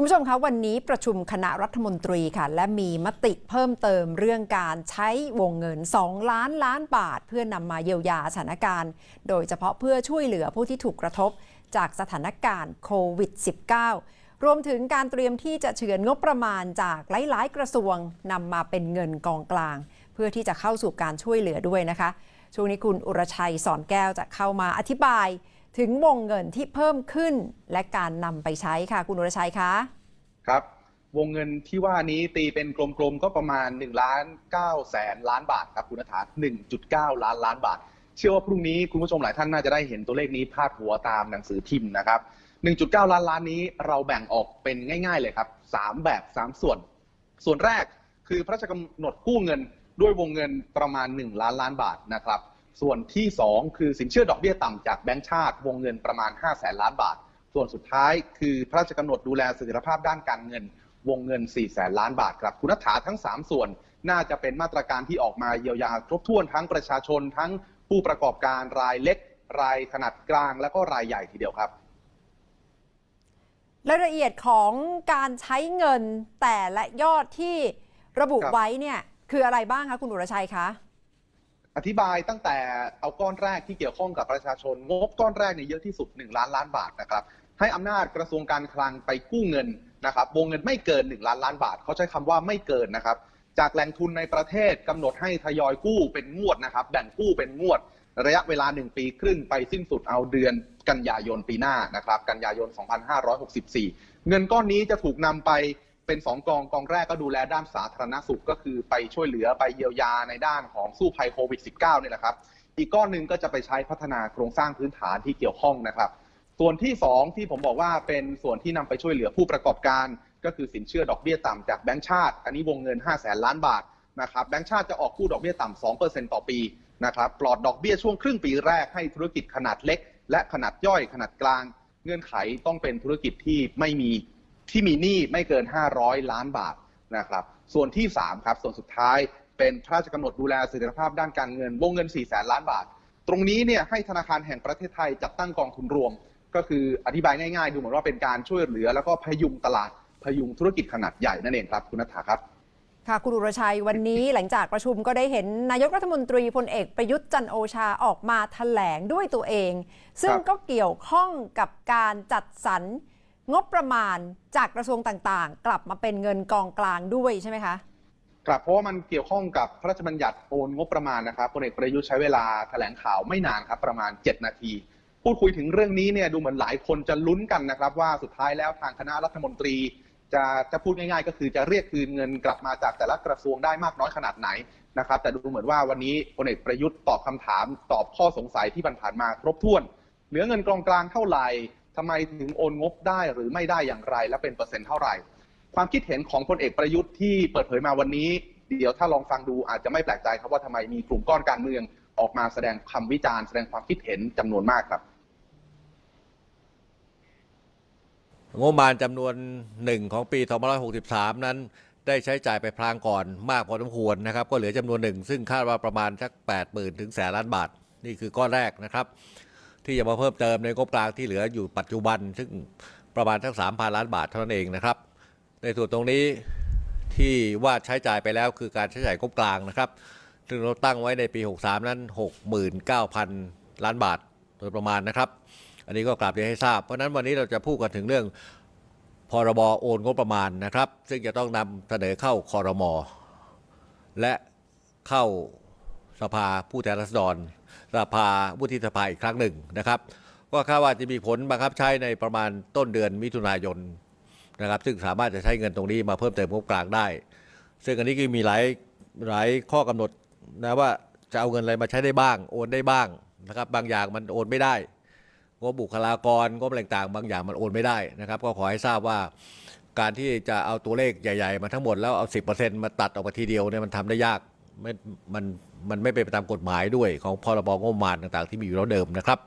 คุณผู้ชมคะวันนี้ประชุมคณะรัฐมนตรีค่ะ และมีมติเพิ่มเติมเรื่องการใช้วงเงิน 2 ล้านล้านบาท เพื่อนำมาเยียวยาสถานการณ์ โดยเฉพาะเพื่อช่วยเหลือผู้ที่ถูกกระทบจากสถานการณ์โควิด -19 รวมถึงการเตรียมที่จะเฉือนงบประมาณจากหลาย ๆ กระทรวงนำมาเป็นเงินกองกลาง เพื่อที่จะเข้าสู่การช่วยเหลือด้วยนะคะช่วงนี้คุณอุรชัยสอนแก้วจะเข้ามาอธิบาย ถึงวงเงินที่เพิ่มขึ้นและการนำไปใช้ค่ะคุณอุรชัยคะครับวงเงินที่ว่านี้ตีเป็นกลมๆก็ประมาณ1ล้าน9แสนล้านบาทครับคุณนัฐา1.9 ล้านล้านบาท เชื่อว่าพรุ่งนี้คุณผู้ชมหลายท่านน่าจะได้เห็นตัวเลขนี้พาดหัวตามหนังสือพิมพ์นะครับ 1.9 ล้านล้านนี้เราแบ่งออกเป็นง่าย ๆเลยครับ 3 แบบ 3 ส่วน ส่วนแรกคือพระราชกำหนดกู้เงินด้วยวงเงินประมาณ 1 ล้านล้านบาทนะครับ ส่วนที่ 2 คือสินเชื่อดอกเบี้ยต่ำจากแบงก์ชาติ วงเงินประมาณ5แสนล้านบาท ส่วนสุดท้ายคือพระราชกำหนดดูแลเสถียรภาพด้านการเงิน วงเงิน4แสนล้านบาทครับคุณนัฐาทั้ง 3 ส่วน น่าจะเป็นมาตรการที่ออกมาเยียวยาครบถ้วนทั้งประชาชน ทั้งผู้ประกอบการรายเล็ก รายขนาดกลางและก็รายใหญ่ทีเดียวครับรายละเอียดของการใช้เงินแต่และยอดที่ระบุไว้เนี่ยคืออะไรบ้างคะคุณอุรชัยคะ อธิบายตั้งแต่เอาก้อนแรกที่เกี่ยวข้องกับประชาชน งบก้อนแรกเนี่ยเยอะที่สุด 1 ล้านล้านบาทนะครับ ให้อำนาจกระทรวงการคลังไปกู้เงินนะครับ วงเงินไม่เกิน 1 ล้านล้านบาท เขาใช้คำว่าไม่เกินนะครับ จากแหล่งทุนในประเทศกำหนดให้ทยอยกู้เป็นงวดนะครับ แบ่งกู้เป็นงวด ระยะเวลา 1 ปีครึ่งไปสิ้นสุดเอาเดือนกันยายนปีหน้านะครับ กันยายน 2564 เงินก้อนนี้จะถูกนำไป เป็นสองกองกองแรกก็ดูแลด้านสาธารณสุขก็คือไปช่วยเหลือไปเยียวยาในด้านของสู้ภัยโควิด -19 นี่แหละครับ อีกก้อนหนึ่งก็จะไปใช้พัฒนาโครงสร้างพื้นฐานที่เกี่ยวข้องนะครับ ส่วนที่ 2 ที่ผมบอกว่าเป็นส่วนที่นำไปช่วยเหลือผู้ประกอบการ ก็คือสินเชื่อดอกเบี้ยต่ำจากแบงก์ชาติ อันนี้วงเงิน 5 0 0แสนล้านบาทนะครับแบงก์ชาติจะออกกู้ดอกเบี้ยต่ำ2%ต่อปีนะครับปลอดดอกเบี้ยช่วงครึ่งปีแรกให้ธุรกิจขนาดเล็ก และขนาดย่อยขนาดกลาง เงื่อนไขต้องเป็นธุรกิจที่ไม่มี ที่มีหนี้ไม่เกิน 500 ล้านบาทนะครับ ส่วนที่ 3 ครับ ส่วนสุดท้ายเป็นพระราชกำหนดดูแลเสถียรภาพด้านการเงิน วงเงิน 4 แสนล้านบาท ตรงนี้เนี่ยให้ธนาคารแห่งประเทศไทยจัดตั้งกองทุนรวม ก็คืออธิบายง่ายๆ ดูเหมือนว่าเป็นการช่วยเหลือ แล้วก็พยุงตลาดพยุงธุรกิจขนาดใหญ่นั่นเองครับคุณนัทธาครับค่ะคุณอุรชัยวันนี้หลังจากประชุมก็ได้เห็นนายกรัฐมนตรีพลเอกประยุทธ์จันทร์โอชาออกมาแถลงด้วยตัวเอง ซึ่งครับก็เกี่ยวข้องกับการจัดสรร งบประมาณจากกระทรวงต่างๆ กลับมาเป็นเงินกองกลางด้วยใช่ไหมคะครับเพราะว่ามันเกี่ยวข้องกับพระราชบัญญัติโอนงบประมาณนะครับพลเอกประยุทธ์ใช้เวลาแถลงข่าวไม่นานครับประมาณ 7 นาที พูดคุยถึงเรื่องนี้เนี่ยดูเหมือนหลายคนจะลุ้นกันนะครับ ว่าสุดท้ายแล้วทางคณะรัฐมนตรี จะจะพูดง่ายๆ ก็คือจะเรียกคืนเงินกลับมาจากแต่ละกระทรวงได้มากน้อยขนาดไหนนะครับ แต่ดูเหมือนว่าวันนี้พลเอกประยุทธ์ตอบคำถาม ตอบข้อสงสัยที่ผ่านมาครบถ้วน เหลือเงินกองกลางเท่าไหร่ ทำไมถึงโอนงบได้หรือไม่ได้อย่างไร และเป็นเปอร์เซ็นต์เท่าไหร่ ความคิดเห็นของพลเอกประยุทธ์ที่เปิดเผยมาวันนี้ เดี๋ยวถ้าลองฟังดูอาจจะไม่แปลกใจครับว่าทำไมมีกลุ่มก้อนการเมืองออกมาแสดงคำวิจารณ์แสดงความคิดเห็นจำนวนมากครับงบประมาณจำนวนหนึ่งของปี2563 นั้น ได้ใช้จ่ายไปพลางก่อนมากพอสมควรนะครับ ก็เหลือจำนวนหนึ่งซึ่งคาดว่าประมาณสัก 80,000 ถึงแสนล้านบาท นี่คือก้อนแรกนะครับ ที่จะมาเพิ่มเติมในงบกลางที่เหลืออยู่ปัจจุบัน ซึ่งประมาณสัก3,000ล้านบาทเท่านั้นเองนะครับ ในส่วนตรงนี้ที่ว่าใช้จ่ายไปแล้วคือการใช้จ่ายงบกลางนะครับ ซึ่งเราตั้งไว้ในปี 63 นั้น 69,000 ล้านบาทโดยประมาณนะครับ อันนี้ก็กลับเรียนให้ทราบ เพราะฉะนั้นวันนี้เราจะพูดกันถึงเรื่องพรบโอนงบประมาณนะครับ ซึ่งจะต้องนำเสนอเข้าคอรมอและเข้า สภาผู้แทนราษฎรสภาวุฒิสภาอีกครั้งหนึ่งนะครับ ก็คาดว่าจะมีผลบังคับใช้ในประมาณต้นเดือนมิถุนายนนะครับซึ่งสามารถจะใช้เงินตรงนี้มาเพิ่มเติมงบกลางได้ ซึ่งอันนี้ก็มีหลายหลายข้อกำหนดนะว่าจะเอาเงินอะไรมาใช้ได้บ้าง โอนได้บ้างนะครับ บางอย่างมันโอนไม่ได้งบบุคลากรงบอะไรต่างๆ บางอย่างมันโอนไม่ได้นะครับ ก็ขอให้ทราบว่าการที่จะเอาตัวเลขใหญ่ ๆ มาทั้งหมดแล้วเอา 10%มาตัดออกมาทีเดียวเนี่ยมันทำได้ยากไม่มัน มันไม่เป็นไปตามกฎหมายด้วยของพรบงบประมาณต่าง ๆ ที่มีอยู่แล้วเดิมนะครับ